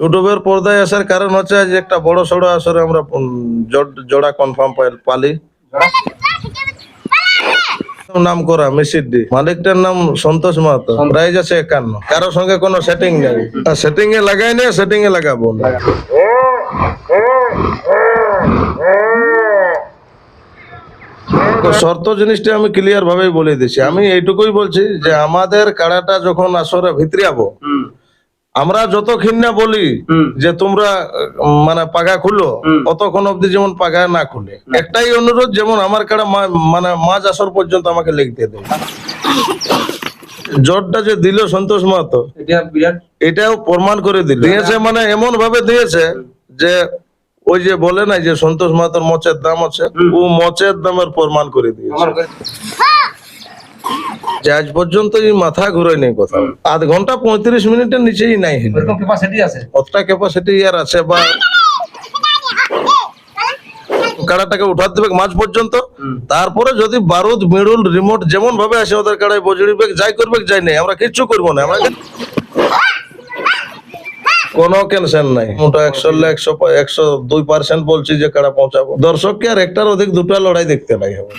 ইউটিউবের পর্দায় আসার কারণ হচ্ছে আজ একটা বড় সড়ো আসরে আমরা জোড়া কনফার্ম পালি নাম করা মিসিডি মালিকটার নাম সন্তোষ মাহাতো প্রাইজ আছে একান্ন কারোর সঙ্গে কোনো সেটিং নেই সেটিং এ লাগাই নি সেটিং এ লাগাবো তো শর্ত জিনিসটা আমি ক্লিয়ার ভাবেই বলে দিছি আমি এইটুকুই বলছি যে আমাদের কাড়াটা যখন আসরে ভিতরিয়াবো হুম আমরা যতক্ষণ না বলি যে তোমরা মানে পাগা খুলো। অতক্ষণ অবধি যেমন পাগা না খুলে। একটাই অনুরোধ যেমন আমার কাড়া মানে মাঝ আসর পর্যন্ত আমাকে লিখতে দেয় জটটা যে দিল সন্তোষ মাহাতো এটাও প্রমাণ করে দিল। দিয়েছে মানে এমন ভাবে দিয়েছে যে ওই যে বলে না যে সন্তোষ মাহাতোর মচের দাম আছে ও মচের দামের প্রমাণ করে দিয়েছে। যে আজ পর্যন্ত মাথা ঘুরে নেই কোথাও আধ ঘণ্টা পঁয়ত্রিশ মিনিটের নিচেই নাই কতটা ক্যাপাসিটি ইয়ার আছে? বা কাড়াটাকে উঠাতে দেবে মাঝ পর্যন্ত। তারপরে যদি বারুদ মিডুল রিমোট যেমন ভাবে আসে ওদের কাড়ায় বজড়িবে যাই করবে যাই নেই আমরা কিচ্ছু করব না। আমরা কোনো টেনশন নাই। মোটা একশো একশো একশো দুই পার্সেন্ট বলছি যে কাড়া পৌঁছাবো। দর্শককে আর একটার অধিক দুটা লড়াই দেখতে নাই। হবে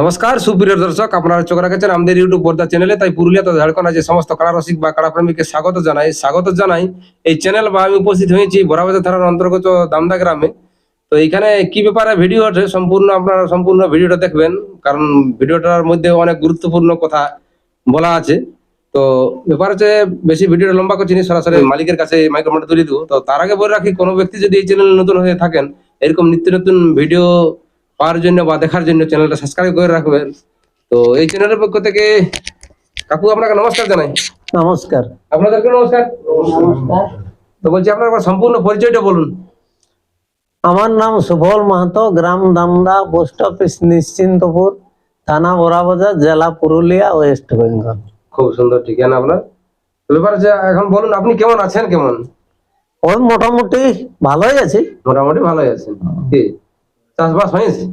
নমস্কার, সুপ্রিয় দর্শক, আপনারা চোখ রাখেছেন আমাদের ইউটিউব পর্দা চ্যানেলে, তাই পুরুলিয়া তো ঝাড়খণ্ড আছে সমস্ত কাড়া রসিক বা কাড়া প্রেমীকে স্বাগত জানাই। স্বাগত জানাই এই চ্যানেল বা আমি উপস্থিত হয়েছি বড়াবাজার থানার অন্তর্গত দামদা গ্রামে। তো এখানে কি ব্যাপারে ভিডিও আছে সম্পূর্ণ আপনারা সম্পূর্ণ ভিডিওটা দেখবেন, কারণ ভিডিওটার মধ্যে অনেক গুরুত্বপূর্ণ কথা বলা আছে। তো ব্যাপার হচ্ছে বেশি ভিডিওটা লম্বা করছি সরাসরি মালিকের কাছে মাইক্রোফোনটা তুলে দেবো। তো তার আগে বলে রাখি, কোনো ব্যক্তি যদি এই চ্যানেলে নতুন হয়ে থাকেন, এরকম নিত্য নতুন ভিডিও পাওয়ার জন্য বা দেখার জন্য চ্যানেলটা সাবস্ক্রাইব করে রাখবেন। তো এই চ্যানেলের পক্ষ থেকে কাকু আপনাকে নমস্কার জানাই। নমস্কার। আপনাদেরকে নমস্কার। তো বলছি আপনার সম্পূর্ণ পরিচয়টা বলুন। আমার নাম সুফল মাহাতো গ্রাম দামদা পোস্ট অফিস নিশ্চিন্তপুর থানা বড়াবাজার জেলা পুরুলিয়া ওয়েস্ট বেঙ্গল। খুব সুন্দর ঠিকানা আপনার। ব্যাপার হচ্ছে এখন বলুন আপনি কেমন আছেন কেমন? ওই মোটামুটি ভালোই আছি। মোটামুটি ভালোই আছেন। কি চাষবাস হয়েছে?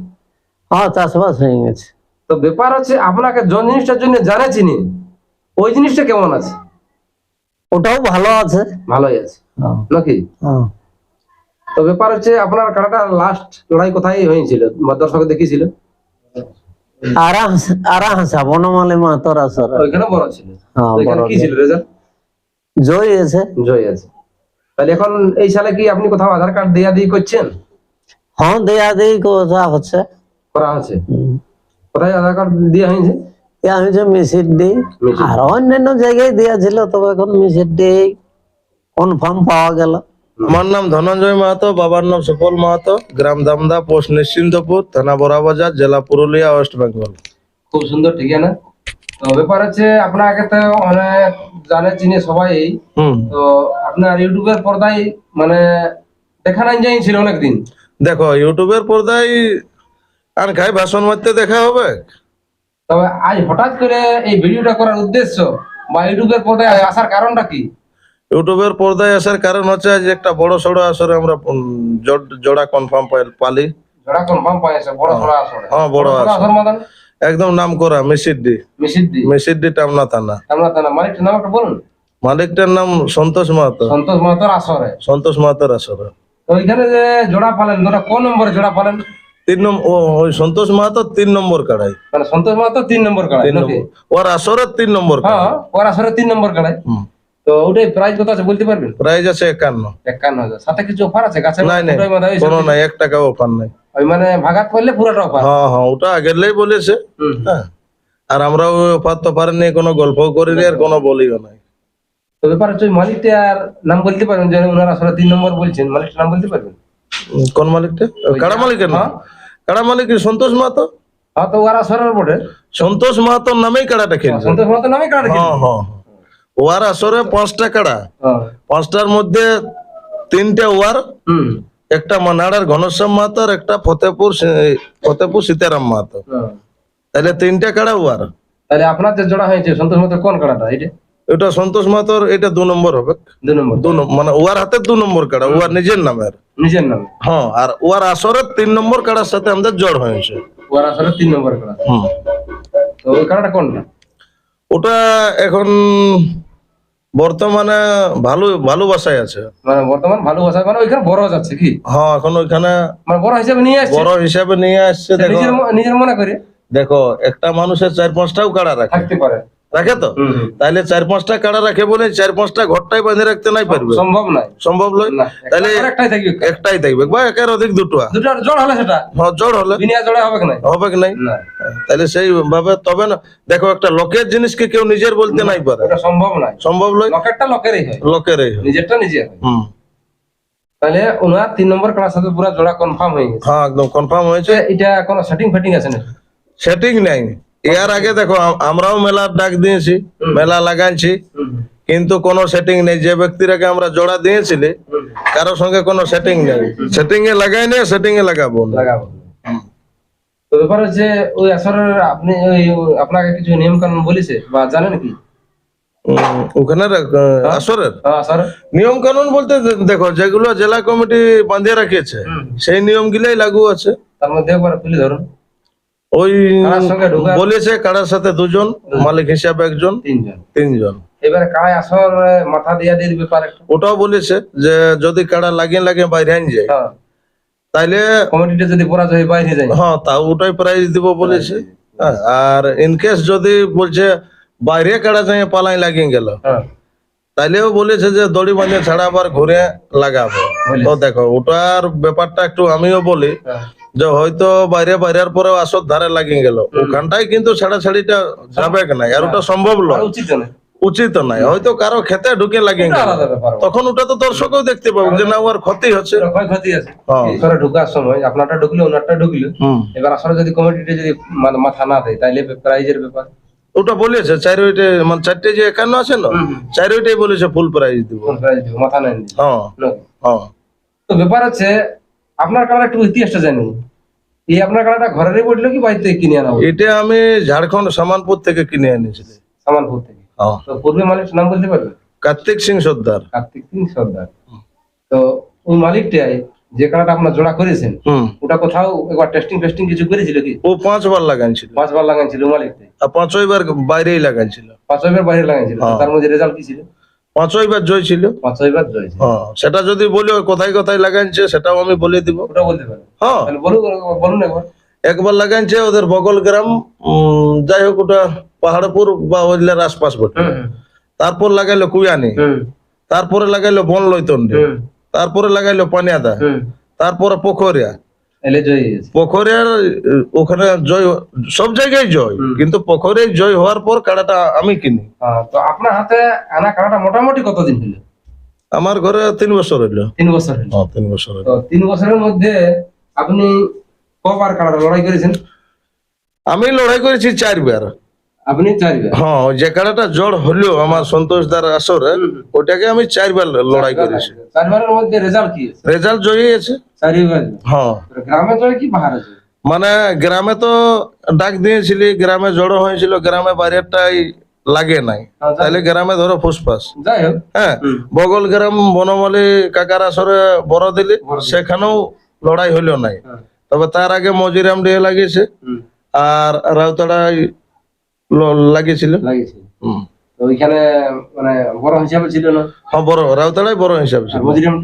হ্যাঁ চাষবাস হয়ে গেছে। তো ব্যাপার হচ্ছে আপনাকে যে জিনিসটার জন্য জানে চিনি ওই জিনিসটা কেমন আছে? ওটাও ভালো আছে। ভালোই আছে। হ্যাঁ, নাকি? হ্যাঁ। তো ব্যাপার হচ্ছে আপনার কাটাটা লাস্ট লড়াই কোথায় হয়েছিল? দর্শক দেখিয়েছিল আরা হাসা- আরা হাসা বনমালী মাহাতোর আসর ওইখানে বড় ছিল। হ্যাঁ ওইখানে কি ছিল। রেজাল্ট জয় আছে জয় আছে। তাহলে এখন এই সালে কি আপনি কোথাও আধার কার্ড দেয়া দিয়ে করছেন? হ্যাঁ দেয়া দেই কথা হচ্ছে। করা আছে হুম। কোথায় আধার কার্ড দেওয়া হয়েছে? এ আমি যে মিসির দিই মিসির। আর অন্যান্য জায়গায় দেয়া ছিল তবে এখন মিসির দিই কনফার্ম পাওয়া গেল। আমার নাম ধনঞ্জয় মাহাতো বাবার নাম সুফল মাহাতো গ্রাম দামদা পোস্ট নিশ্চিন্তপুর থানা বড়াবাজার জেলা পুরুলিয়া ওয়েস্ট বেঙ্গল। খুব সুন্দর ঠিকানা তো ব্যাপার হচ্ছে আপনাকে তো অনেক জানে চিনে সবাই। হুম। তো আপনার ইউটিউবের পর্দায় মানে দেখা নাই যাইছিল অনেকদিন। দেখো ইউটিউবের পর্দায় আর খাই ভাষণ মারতে দেখা হবে? তবে আজ হঠাৎ করে এই ভিডিওটা করার উদ্দেশ্য বা ইউটিউবের পর্দায় আসার কারণটা কি? ইউটিউবের পর্দায় আসার কারণ হচ্ছে আজ একটা বড় সড়ো আসরে আমরা জোড়া কনফার্ম পাই পালি। জোড়া কনফার্ম পাইছে বড় সড়া আসরে। হ্যাঁ বড় আসর। মাদান একদম নাম করা মিসিডি। মিসিদ্দি মিসিডি টামনা থানা। আমরা তার মালিকটার নাম একটা বলুন। মালিকটার নাম সন্তোষ মাহাতো। সন্তোষ মাহাতোর আসরে। সন্তোষ মাহাতোর আসরে। তো ওইখানে যে জোড়া পালেন ওটা কোন নম্বরে জোড়া পালেন? তিন নম্বর ওই সন্তোষ মাহাতো তিন নম্বর কাড়াই। মানে সন্তোষ মাহাতো তিন নম্বর কাড়াই ওর আসরের তিন নম্বর হ্যাঁ ওর তিন নম্বর কাড়াই। তো ওটাই প্রাইস কত আছে বলতে পারবেন? প্রাইস আছে একান্ন। একান্ন হাজার। সাথে কিছু অফার আছে? গাছে নাই নাই। ওটাই কোনো নাই এক টাকা অফার নাই। ওই মানে ভাগাত করলে পুরোটা অফার হ্যাঁ হ্যাঁ ওটা আগেরলেই বলেছে। আর আমরা ওই অফার তফার নিয়ে কোনো গল্প করিনি আর কোনো বলিও নাই। তো ব্যাপার হচ্ছে মালিকটার নাম বলতে পারবেন যে ওনার আসলে তিন নম্বর বলছেন মালিকটার নাম বলতে পারবেন? কোন মালিকটা? কাড়া মালিকের নাম? হ্যাঁ। মালিক? সন্তোষ মাহাতো? হ্যাঁ তো ওর আসরের বটে। সন্তোষ মাহাতোর নামেই কাড়াটা খেলছে। সন্তোষ মাহাতো নামে কাড়া হ্যাঁ হ্যাঁ ওয়ার আসরে পাঁচটা কাড়া। হ্যাঁ। পাঁচটার মধ্যে তিনটে ওয়ার একটা মানাড়ার ঘনশ্যাম মাহাতো আর একটা ফতেপুর ফতেপুর সীতারাম মাহাতো। হ্যাঁ। তাহলে তিনটে কাড়া ওয়ার। তাহলে আপনার যে জোড়া হয়েছে সন্তোষ মাহাতো কোন কাড়াটা? এটা এটা সন্তোষ মাহাতোর এটা দু নম্বর হবে। দু নম্বর। দু মানে ওয়ার হাতে দু নম্বর কাড়া ওয়ার নিজের নামের। নিজের নামে। হ্যাঁ আর ওয়ার আসরের তিন নম্বর কাড়ার সাথে আমাদের জড় হয়েছে। ওর আসলে তিন নম্বর কাড়া। হুম। তো ওই কাড়াটা কোনটা? ওটা এখন বর্তমানে ভালো ভালোবাসায় আছে। মানে বর্তমান ভালোবাসা মানে ওইখানে বড় যাচ্ছে কি? হ্যাঁ এখন ওইখানে মানে বড় হিসেবে নিয়ে আসছে? বড় হিসাবে নিয়ে আসছে দেখো। নিজের মনে করে? দেখো একটা মানুষের চার পাঁচটাও কাড়া রাখে। থাকতে পারে। রাখে তো। তাহলে চার পাঁচটা কাড়া রাখে বলে চার পাঁচটা ঘরটাই বাঁধে রাখতে নাই পারবে? সম্ভব নয়। সম্ভব নয়? তাহলে একটাই থাকবে। বা একের অধিক দুটো। জোড় হলে সেটা? হ্যাঁ জড় হলে। হবে কি নাই? তাহলে সেই ভাবে তবে না দেখো একটা লোকের জিনিসকে কেউ নিজের বলতে নাই পারে। সম্ভব নয়। সম্ভব নয়? লকেরটা লকেরই হয়। লোকেরই। নিজেরটা নিজের। হুম। তাহলে ওনার তিন নম্বর ক্লাস সাথে পুরো জোড়া কনফার্ম হয়ে গেছে। হ্যাঁ একদম কনফার্ম হয়েছে। এটা কোনো সেটিং ফেটিং আছে না সেটিং নাই। এর আগে দেখো আমরাও মেলার ডাক দিয়েছি মেলা লাগাইছি কিন্তু কোনো সেটিং নেই। যে ব্যক্তিরাকে আমরা জোড়া দিয়েছিলি কারও সঙ্গে কোনো সেটিং নেই। সেটিং এ লাগাই নেই সেটিং এ লাগাবো লাগাবো তো ব্যাপার হচ্ছে ওই আসরের আপনি ওই আপনাকে কিছু নিয়ম কানুন বলেছে বা জানেন কি? ওখানে আসরের? নিয়ম কানুন বলতে দেখো যেগুলো জেলা কমিটি বাঁধিয়ে রাখিয়েছে সেই নিয়ম গুলাই লাগু আছে। তার মধ্যে একবার তুলে ধরুন। ওই বলেছে কারার সাথে দুজন মালিক হিসাবে একজন তিনজন। এবারে কায় আসর মাথা দিয়া দিয়ে ব্যাপার ওটাও বলেছে যে যদি কাড়া লাগিয়ে লাগিয়ে বাইরে আন যায়। হ্যাঁ। তাইলে কমিটিটা যদি পরাজয় বাইরে যায়। হ্যাঁ তা ওটাই প্রাইজ দিব বলেছে। হ্যাঁ, আর ইনকেস যদি বলছে বাইরে কাড়া যায় পালাই লাগিয়ে গেল। হ্যাঁ। তাইলেও বলেছে যে দড়ি বাঁধে ছাড়া আবার ঘুরে লাগাবো। তো দেখো ওটার ব্যাপারটা একটু আমিও বলি। যে হয়তো বাইরে বাইরের পরে আসর ধারে লাগিয়ে গেল। ওখানটাই কিন্তু ছাড়াছাড়িটা যাবে না আর ওটা সম্ভব নয়। উচিত নাই হয়তো কারও খেতে ঢুকে গেল। তখন ওটা তো দর্শকও দেখতে পাবো যে না ওর ক্ষতি হচ্ছে। আছে। হ্যাঁ। ঢুকার সময় আপনারটা ঢুকলো ওনারটা ঢুকলো। এবার আসলে যদি কমিটিটা যদি মাথা না দেয় তাইলে প্রাইজের ব্যাপার। ওটা বলেছে চার ওইটে মানে চারটে যে একান্ন আছে না। চার ওইটাই বলেছে ফুল প্রাইজ দিব। কোন প্রাইজ দিব মাথা নাই হ্যাঁ। হ্যাঁ। তো ব্যাপার হচ্ছে আপনার কালার একটু ইতিহাসটা জানি। এই আপনার কালারটা ঘরের পড়ল কি বাড়িতে কিনে আনা এটা আমি ঝাড়খণ্ড সামানপুর থেকে কিনে এনেছিলাম। সামানপুর থেকে? তো পূর্বে মালিক নাম বলতে পারবে? কার্তিক সিং সর্দার। কার্তিক সিং সর্দার। তো ওই মালিকটাই যে কালারটা আপনার জোড়া করেছেন হুম। ওটা কোথাও একবার টেস্টিং ফেস্টিং কিছু করেছিল কি? ও পাঁচবার লাগাইছিল। পাঁচবার লাগাইছিল মালিকটাই। আর পাঁচইবার বাইরেই লাগাইছিল। পাঁচবার বাইরে লাগাইছিল। তার মধ্যে রেজাল্ট কি ছিল? পাঁচইবার জয় ছিল। পাঁচবার জয়েছে হ্যাঁ সেটা যদি বলি ওই কোথায় কোথায় লাগাইছে সেটাও আমি বলে দিব। ওটা বলতে পারেন হ্যাঁ। বলুন একবার। একবার লাগাইছে ওদের বগল গ্রাম উম, যাই হোক ওটা পাহাড়পুর বা ওইলার আশপাশ বটে। তারপর লাগাইলো কুয়ানি। তারপরে লাগাইলো বন লৈতন্ডি তারপরে লাগাইলো পানিয়াদা। তারপরে পোখরিয়া। এলে জয় হয়েছে পোখরিয়ার ওখানে জয় সব জায়গায় জয় কিন্তু পোখরে জয় হওয়ার পর কাড়াটা আমি কিনি। তো আপনার হাতে আনা কাড়াটা মোটামুটি কতদিন হলো? আমার ঘরে তিন বছর হলো। তিন বছর হলো। তিন বছর হইল তিন বছরের মধ্যে আপনি কবার কাড়াটা লড়াই করেছেন? আমি লড়াই করেছি চারবার। আপনি চারবার হ্যাঁ যে কাড়াটা জড় হলো আমার সন্তোষ দার আসরে ওটাকে আমি চারবার লড়াই করেছি। চারবারের মধ্যে রেজাল্ট কি আছে? রেজাল্ট জয়ই আছে চারিবার হ্যাঁ। গ্রামে জয় কি পাহাড়ে জয়? মানে গ্রামে তো ডাক দিয়েছিলি গ্রামে জড়ো হয়েছিল গ্রামে বাইরেরটাই লাগে নাই। হ্যাঁ, তাহলে গ্রামে ধরো ফুসফাস। হ্যাঁ বগল গ্রাম বনমালী কাকার আসরে বড় দিলি সেখানেও লড়াই হইল নাই। হ্যাঁ। তবে তার আগে মজিরাম ডিয়ে লাগিয়েছে। আর রাউতাড়াই লাগিয়েছিল? তো ওইখানে মানে বড় হিসাবে ছিল না? হ্যাঁ বড় রাউতাড়াই বড় হিসাবে ছিল। মজুরিয়াম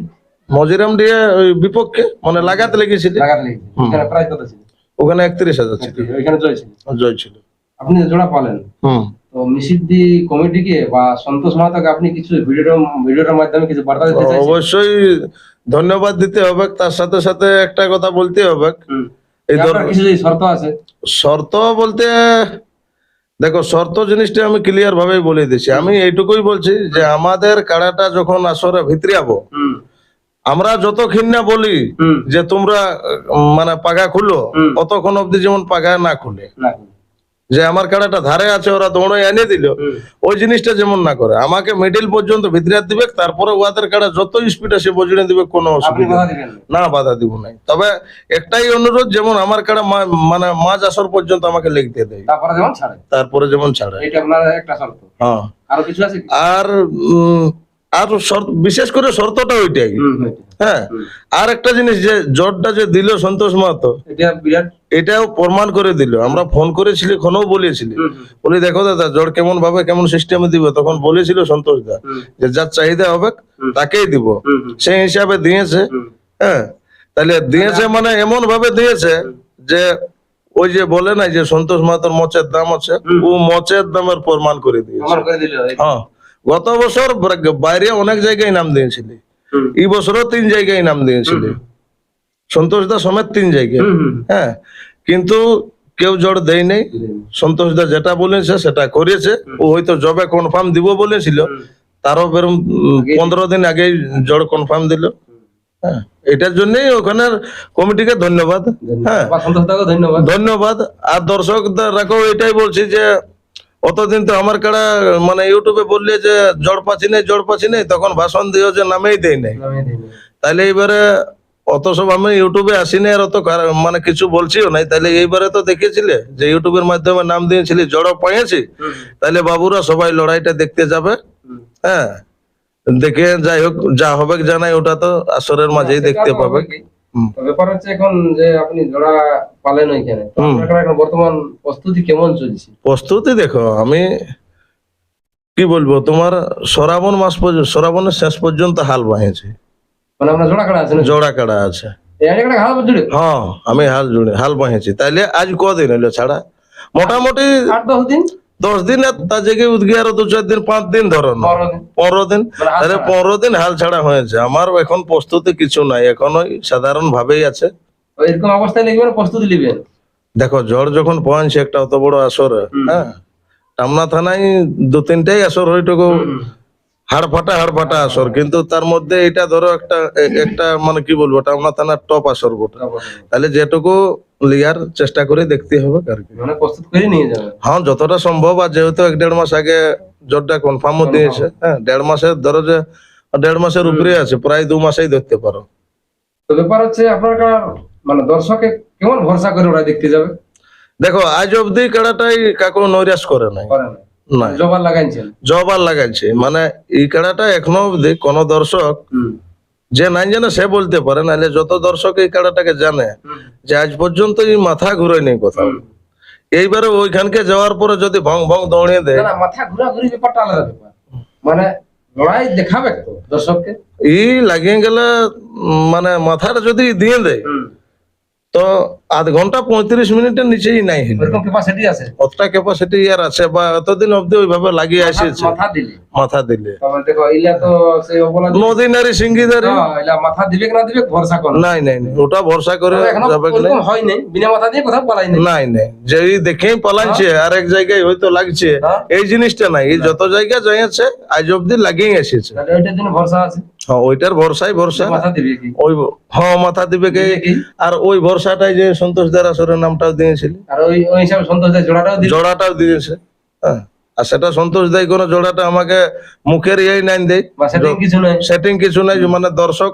মজিরাম? ওই বিপক্ষে মানে লাগাতে লেগেছিল। লাগার লেগেছে হুম। প্রাইস কত ছিল? ওখানে একত্রিশ হাজার ছিল। ওইখানে জয় ছিল। জয় ছিল। আপনি জোড়া পালেন। হুম। তো মিসিদ্দি কমিটিকে বা সন্তোষ মাহাতাকে আপনি কিছু ভিডিওটার মাধ্যমে কিছু বার্তা দিতে চাইছেন? অবশ্যই ধন্যবাদ দিতে হবে। তার সাথে সাথে একটা কথা বলতে হবে। এই কিছু শর্ত আছে? শর্ত বলতে দেখো শর্ত জিনিসটা আমি ক্লিয়ার ভাবে বলে দিচ্ছি আমি এইটুকুই বলছি যে আমাদের কাড়াটা যখন আসরে ভিতরে যাব আমরা যতক্ষণ না বলি যে তোমরা মানে পাগা খুলো অতক্ষণ অব্দি যেমন পাগা না খুলে। যে আমার কাড়াটা ধারে আছে ওরা দৌড়ে এনে দিল। ওই জিনিসটা যেমন না করে। আমাকে মিডিল পর্যন্ত ভিতরে দিবে তারপরে ওদের কাড়া যত স্পিড আছে বজড়ে দিবে কোনো অসুবিধা। না। বাধা দিব নাই। তবে একটাই অনুরোধ যেমন আমার কাড়া মা- মানে মাছ আসর পর্যন্ত আমাকে লিখতে দেয় তারপরে যেমন ছাড়ে। তারপরে যেমন ছাড়ে। এটা আপনার একটা শর্ত। হ্যাঁ। আরও কিছু আছে? আর উম, আর শর্ত- বিশেষ করে শর্তটা ওইটাই। হ্যাঁ আর একটা জিনিস যে জটটা যে দিল সন্তোষ মাহাতো এটাও প্রমাণ করে দিল। আমরা ফোন করেছিলি এখনও বলেছিলি বলি দেখো দাদা জড় কেমন ভাবে কেমন সিস্টেমে দিব? তখন বলেছিল সন্তোষ দা যে যার চাহিদা হবে তাকেই দিব। সেই হিসাবে দিয়েছে। হ্যাঁ তাহলে দিয়েছে মানে এমন ভাবে দিয়েছে যে ওই যে বলে না যে সন্তোষ মাহাতোর মচের দাম আছে ও মচের দামের প্রমাণ করে দিয়েছে। হ্যাঁ। গত বছর বাইরে অনেক জায়গায় নাম দিয়েছিলি। এই বছরও তিন জায়গায় নাম দিয়েছিলি। সন্তোষ দা সমেত তিন জায়গায়। হ্যাঁ কিন্তু কেউ জড় দেয় নেই। সন্তোষ দা যেটা বলেছে সেটা করেছে। ও হয়তো জবে কনফার্ম দিব বলেছিল। তারও বেরম পনেরো দিন আগেই জড় কনফার্ম দিল। হ্যাঁ এটার জন্যই ওখানের কমিটিকে ধন্যবাদ। হ্যাঁ। ধন্যবাদ। ধন্যবাদ। আর দর্শক রাখো এটাই বলছি যে অতদিন তো আমার কাড়া মানে ইউটিউবে বললে যে জড় পাচ্ছি নেই জড় পাচ্ছি নেই তখন ভাষণ দিও যে নামেই দেয় নাই। তাইলে এইবারে অত সব আমি ইউটিউবে আসিনি আর অত মানে কিছু বলছিও নাই। তাহলে এইবারে তো দেখেছিলে যে ইউটিউবের মাধ্যমে নাম দিয়েছিলি জড় হুম, তাহলে বাবুরা সবাই লড়াইটা দেখতে যাবে। হ্যাঁ দেখে যাই হোক যা হবে জানাই ওটা তো আসরের মাঝেই দেখতে পাবে। ব্যাপার হচ্ছে এখন যে আপনি জোড়া পালেন ওইখানে এখন বর্তমান প্রস্তুতি কেমন চলছে? প্রস্তুতি দেখো আমি কি বলব তোমার শ্রাবণ মাস পর্যন্ত শ্রাবণের শেষ পর্যন্ত হাল বাঁধেছি। মানে আপনার জোড়া কাটা আছে জোড়া কাড়া আছে। হ্যাঁ আমি হাল জুড়ে হাল বাঁধেছি। তাইলে আজ কদিন হইল ছাড়া? মোটামুটি আট দশ দিন? দশ দিন আর তার জায়গায় উদ্গে আরও দু চার দিন পাঁচ দিন ধরো পনেরো দিন। মানে তাহলে ছাড়া। পনেরো দিন হাল ছাড়া হয়েছে। আমার এখন প্রস্তুতি কিছু নাই। এখন ওই সাধারণ ভাবেই আছে এরকম অবস্থায় লিখবেন প্রস্তুতি নিবেন দেখো জ্বর যখন পৌঁছে একটা অত বড় আসর হ্যাঁ? টামনা থানায় দু তিনটাই আসর হইটুকু হাড় ফাটা হাড় ফাটা আসর। কিন্তু তার মধ্যে এটা ধরো একটা একটা মানে কি বলব টামনা থানার টপ আসর গোটা তাহলে যেটুকু লিয়ার চেষ্টা করে দেখতে হবে আর কি। মানে প্রস্তুত করে নিয়ে যাবেন হ্যাঁ যতটা সম্ভব আর যেহেতু এক দেড় মাস আগে জ্বরটা কনফার্মও দিয়েছে হ্যাঁ দেড় মাসের ধরো যে দেড় মাসের উপরে আছে প্রায় দু মাসেই ধরতে পারো। তো ব্যাপার হচ্ছে আপনার মানে দর্শকে কেমন ভরসা করে ওরা দেখতে যাবে? দেখো আজ অব্দি কাড়াটাই কাকু নৈরাশ করে নাই। না জবার লাগাইছেন? জবার লাগাইছে। মানে এই কাড়াটা এখনও অব্দি কোন দর্শক যে নাই জানে সে বলতে পারে নাহলে যত দর্শক এই কাড়াটাকে জানে যে আজ পর্যন্ত এই মাথা ঘুরে নেই কোথাও। এইবারে ওইখানকে যাওয়ার পরে যদি ভং ভং দৌড়িয়ে দেয়। মাথা ঘোরাঘুরি ব্যাপারটা আলাদা ব্যাপার। মানে লড়াই দেখাবে তো দর্শককে। ই লাগিয়ে গেলে মানে মাথাটা যদি দিয়ে দেয় তো আধ ঘণ্টা পঁয়ত্রিশ মিনিটের নিচেই নাই হিলে ক্যাপাসিটি আছে? অতটা ক্যাপাসিটি আর আছে বা এতদিন অব্দি ওইভাবে লাগিয়ে আসিয়েছে। মাথা দিলে? মাথা দিলে। তারপরে দেখো ইলা তো সেই অবলা নদী সিঙ্গিদারি হ্যাঁ, ইলা মাথা দিবে না দিবে ভরসা করে। নাই নাই ওটা ভরসা করে যাবে হয় নাই বিনা মাথা দিয়ে কোথাও পালাই নাই। নাই নাই। যে এই দেখেই পালাইছে আর এক জায়গায় হয়তো লাগছে হ্যাঁ। এই জিনিসটা নাই। যত জায়গায় যাইছে আজ অব্দি লাগিয়ে এসেছে ওইটার জন্য ভরসা আছে? হ্যাঁ ওইটার ভরসাই ভরসা। ওই হ্যাঁ মাথা দিবে কে? আর ওই ভরসাটাই যে সন্তোষ দারাসরের নামটাও দিয়েছিল। জোড়াটাও দিয়েছে। হ্যাঁ। আর সেটা সন্তোষ দেয় কোনো জোড়াটা আমাকে মুখের ইয়েই নাই দেয় সেটিং কিছু নাই? মানে দর্শক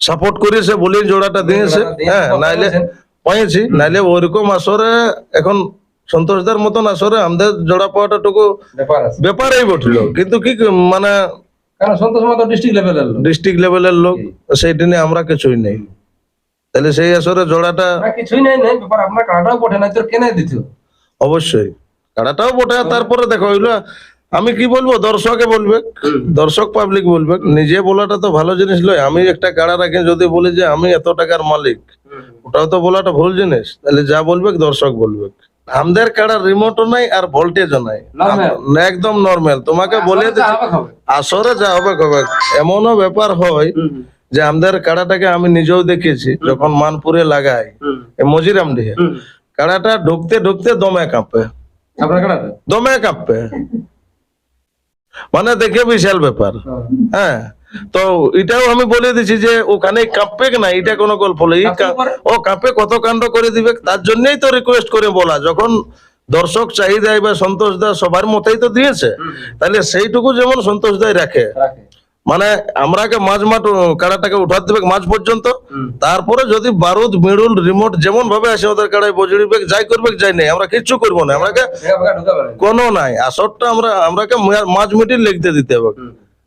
সাপোর্ট করেছে বলেই জোড়াটা দিয়েছে। হ্যাঁ নাইলে। পাইছি নাইলে ওইরকম আসরে এখন সন্তোষদার মতন আসরে আমাদের জোড়া পাওয়াটা টুকু ব্যাপার ব্যাপারেই বটল। কিন্তু কি মানে কারণ সন্তোষ মাত্র ডিস্ট্রিক্ট লেভেলের লোক। ডিস্ট্রিক্ট লেভেলের লোক সেইটা নিয়ে আমরা কিছুই নেই। তাহলে সেই আসরে জোড়াটা কিছুই নাই নাই ব্যাপার আপনার কাটাও পড়ে নাই তোর কেনে দিত? অবশ্যই। কাড়াটাও বটে তারপরে দেখো ওইগুলো আমি কি বলব দর্শকে বলবে দর্শক পাবলিক বলবে নিজে বলাটা তো ভালো জিনিস লয় আমি একটা কাড়া রাখি যদি বলি যে আমি এত টাকার মালিক ওটাও তো বলাটা ভুল জিনিস। তাহলে যা বলবে দর্শক বলবে। আমাদের কাড়ার রিমোটও নাই আর ভোল্টেজও নাই? একদম নর্মাল তোমাকে বলে আসরে যা হবে কবে এমনও ব্যাপার হয় যে আমাদের কাড়াটাকে আমি নিজেও দেখেছি যখন মানপুরে লাগাই। মজিরাম দিয়ে। কাড়াটা ঢুকতে ঢুকতে দমে কাঁপে। দমে কাঁপে। মানে দেখে বিশাল ব্যাপার। হ্যাঁ। তো এটাও আমি বলে দিছি যে ওখানে কাঁপবে না এটা কোনো গল্প নেই? ও কাঁপে কত কাণ্ড করে দিবে তার জন্যই তো রিকোয়েস্ট করে বলা। যখন দর্শক চাহিদা বা সন্তোষ দা সবার মতেই তো দিয়েছে তাহলে সেইটুকু যেমন সন্তোষ দায় রাখে। মানে আমরাকে মাঝ মাঠ কাড়াটাকে উঠাতে দেবে মাঝ পর্যন্ত। তারপরে যদি বারুদ মিডুল রিমোট যেমন ভাবে আসে ওদের কাড়ায় বজড়িবে যাই করবে যাই নাই আমরা কিচ্ছু করব না। আমরাকে ভেঙে ভেঙে ঢুকাবে না। কোনো নাই। আসরটা আমরা আমরাকে মাঝ মিটিল লিখতে দিতে হবে।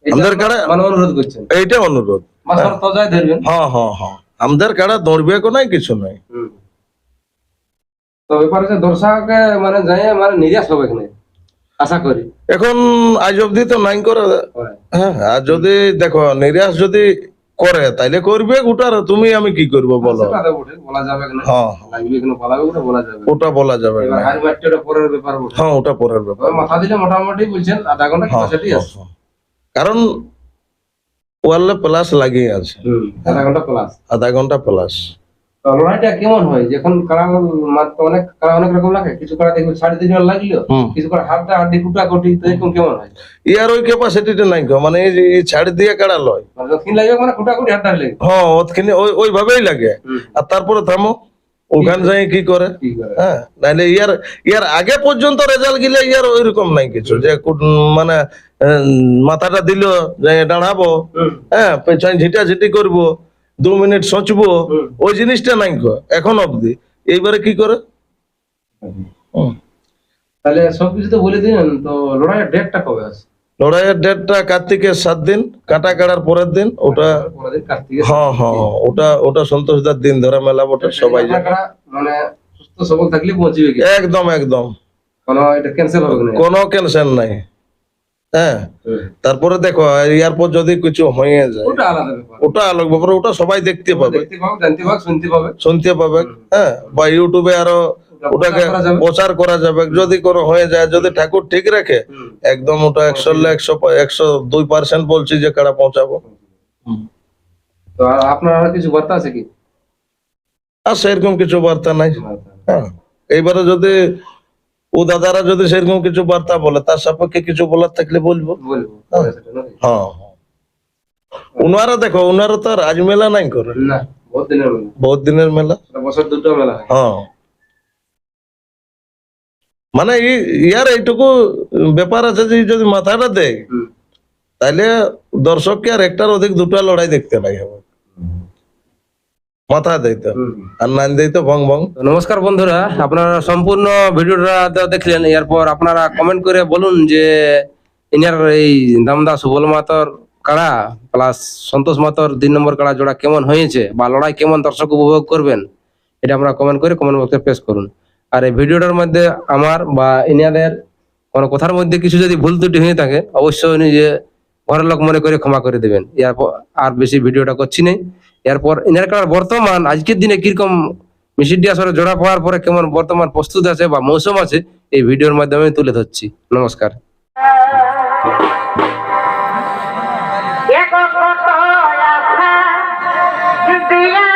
আমাদের কাড়া মানে অনুরোধ করছেন। এইটা অনুরোধ। মাসর তজায় ধরবেন। হ্যাঁ হ্যাঁ হ্যাঁ। আমাদের কাড়া দৌড়বে কো নাই কিছু নাই। তো ব্যাপার মানে মানে নিরাশ হবে না আশা করি। এখন আজ অব্দি তো নাই করে। হ্যাঁ। আর যদি দেখো নিরাশ যদি করে তাইলে করবে ওটার তুমি আমি কি করব বলো? তো বটে, বলা যাবে না। হ্যাঁ বলা যাবে না। ওটা বলা যাবে না। পরের ব্যাপার হ্যাঁ ওটা পরের ব্যাপার। মাথা দিলে মোটামুটি বলছেন আধা ঘণ্টা হ্যাঁ, ক্যাপাসিটি হ্যাঁ, আছে। হ্যাঁ। কারণ ওয়ালে প্লাস লাগিয়ে আছে। আধা ঘণ্টা প্লাস আধা ঘণ্টা প্লাস লড়াইটা কেমন হয়? যখন কাড়া অনেক কাড়া অনেক রকম লাগে। কিছু কাড়া দেখবে সাড়ে তিন লাগল কিছু হাতটা হাড্ডি কুটা কুটি তো এরকম কেমন হয়? ইয়ার ওই ক্যাপাসিটিটা নাই গো। মানে এই ছাড় দিয়ে লয়? মানে লাগবে মানে কুটা কুটি হ্যাঁ ওই ওইভাবেই লাগে। আর তারপরে থামো। ওখানে যাই কি করে? হ্যাঁ নাইলে ইয়ার ইয়ার আগে পর্যন্ত রেজাল্ট গিলে ইয়ার ওইরকম নাই কিছু যে মানে মাথাটা দিল যে দাঁড়াবো হ্যাঁ পেছনে ঝিটা ঝিটি করব দু মিনিট সোচবো। ওই জিনিসটা নাই এখন অবধি। এইবারে কি করে? হুম। তাহলে সবকিছু তো বলে দিন তো লড়াইয়ের ডেটটা কবে আছে? লড়াইয়ের ডেটটা কার্তিকের সাত দিন কাটা কাটার পরের দিন ওটা হ্যাঁ হ্যাঁ হ্যাঁ, ওটা ওটা সন্তোষদার দিন ধরে মেলা বটে সবাই মানে একদম একদম। কোনো ক্যান্সেল নাই। হ্যাঁ তারপরে দেখো ইয়ার পর যদি কিছু হয়ে যায় ওটা আলোক ব্যাপার ওটা সবাই দেখতে পাবে। শুনতে পাবে। শুনতে পাবে। হ্যাঁ বা ইউটিউবে আরও ওটাকে প্রচার করা যাবে? যদি কোনো হয়ে যায় যদি ঠাকুর ঠিক রাখে একদম ওটা একশো একশো একশো দুই পার্সেন্ট বলছি যে কারা পৌঁছাবো। তো আর আপনার কিছু বার্তা আছে কি? আর সেরকম কিছু বার্তা নাই। হ্যাঁ। এইবারে যদি ও দাদারা যদি সেরকম কিছু বার্তা বলে তার সাপেক্ষে কিছু বলার থাকলে বলব। হ্যাঁ। হ্যাঁ। উনারা দেখো উনারা তো রাজমেলা নাই করে। বহুত দিনের মেলা। বহুত দিনের মেলা। বছর দুটো মেলা হ্যাঁ। মানে ই- ইয়ার এইটুকু ব্যাপার আছে যে যদি মাথাটা দেয়। তাহলে দর্শককে আর একটার অধিক দুটা লড়াই দেখতে হবে মাথা দিতে। আর নান দিতে ভং ভং নমস্কার বন্ধুরা আপনারা সম্পূর্ণ ভিডিওটা দেখলেন এরপর আপনারা কমেন্ট করে বলুন যে ইনার এই দামদা সুবল মাতর কাড়া প্লাস সন্তোষ মাতর তিন নম্বর কাড়া জোড়া কেমন হয়েছে বা লড়াই কেমন দর্শক উপভোগ করবেন এটা আমরা কমেন্ট করে কমেন্ট বক্সে পেশ করুন আর এই ভিডিওটার মধ্যে আমার বা ইনাদের কোনো কথার মধ্যে কিছু যদি ভুল ত্রুটি হয়ে থাকে, অবশ্যই নিজে ঘরের লোক মনে করে ক্ষমা করে দেবেন। এরপর আর বেশি ভিডিওটা করছি না এরপর ইনার কারণ বর্তমান, আজকের দিনে কীরকম মিশিডি আসরে জোড়া পাওয়ার পরে কেমন বর্তমান প্রস্তুত আছে বা মৌসুম আছে, এই ভিডিওর মাধ্যমে তুলে ধরছি। নমস্কার। দিয়া